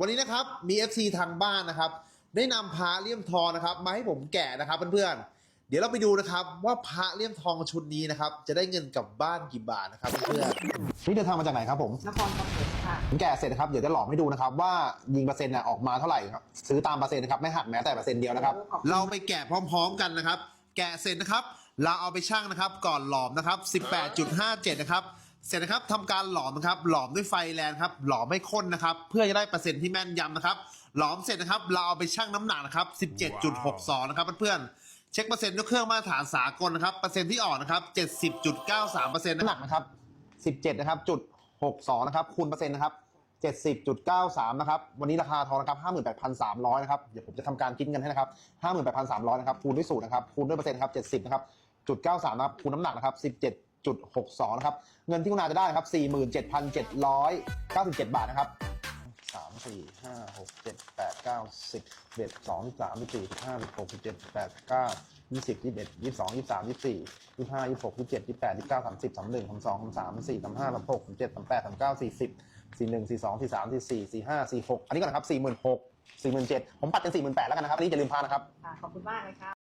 วันนี้นะครับมี FC ทางบ้านนะครับ ได้นำพระเลี่ยมทองนะครับมาให้ผมแกะนะครับเพื่อนๆเดี๋ยวเราไปดูนะครับว่าพระเลี่ยมทองชุดนี้นะครับจะได้เงินกลับบ้านกี่บาทนะครับเพื่อนๆนี่เดินทางมาจากไหนครับผมนครปฐมค่ะผมแกะเสร็จนะครับเดี๋ยวจะหลอกให้ดูนะครับว่ายิงเปอร์เซ็นต์น่ะออกมาเท่าไหร่ครับซื้อตามเปอร์เซ็นต์นะครับไม่หักแม้แต่เปอร์เซ็นต์เดียวนะครับ เราไปแกะพร้อม ๆ กันนะครับ แกะเสร็จนะครับ เราเอาไปชั่งนะครับ ก่อนหลอมนะครับ 18.57 นะครับ เสร็จนะครับทำการหลอมนะครับหลอมด้วยไฟแรงครับหลอมไม่ข้นนะครับ เพื่อจะได้เปอร์เซ็นต์ที่แม่นยำนะครับ หลอมเสร็จนะครับ เราเอาไปชั่งน้ำหนักนะครับ 17.62 นะครับเพื่อนๆเช็คเปอร์เซ็นต์ด้วยเครื่องมาตรฐานสากลนะครับเปอร์เซ็นต์ที่ออกนะครับ 70.93%น้ำหนักนะครับ 17 นะครับจุด62 นะครับคูณเปอร์เซ็นต์นะครับ 70.93 นะครับ วันนี้ราคาทองนะครับ 58,300 นะครับ เดี๋ยวผมจะทำการคิดเงินให้นะครับ 58,300 นะครับ คูณด้วยสูตรนะครับ คูณด้วยเปอร์เซ็นต์นะครับ 70 นะครับ จุด93 นะครับ คูณน้ำหนักนะครับ 17.62 นะครับ เงินที่คุณอาจะได้นะครับ 47,797 บาทนะครับสามสี่ห้าหกเจ็ดแปดเก้าสิบเอ็ดสองสามสิบสี่สิบห้าสิบหกสิบเจ็ดสิบแปดสิบเก้ายี่สิบยี่สิบเอ็ดยี่สิบสองยี่สิบสามยี่สิบสี่ยี่สิบห้ายี่สิบหกยี่สิบเจ็ดยี่สิบแปดยี่สิบเก้าสามสิบสามหนึ่งสามสองสามสามสี่สามห้าสามหกสามเจ็ดสามแปดสามเก้าสี่สิบสี่หนึ่งสี่สองสี่สามสี่สี่สี่ห้าสี่หกอันนี้ก่อนนะครับสี่หมื่นหกสี่หมื่นเจ็ดผมปัดเป็นสี่หมื่นแปดแล้วกันนะครับอันนี้อย่าลืมพานะครับ ค่ะขอบคุณมากเลยค่ะ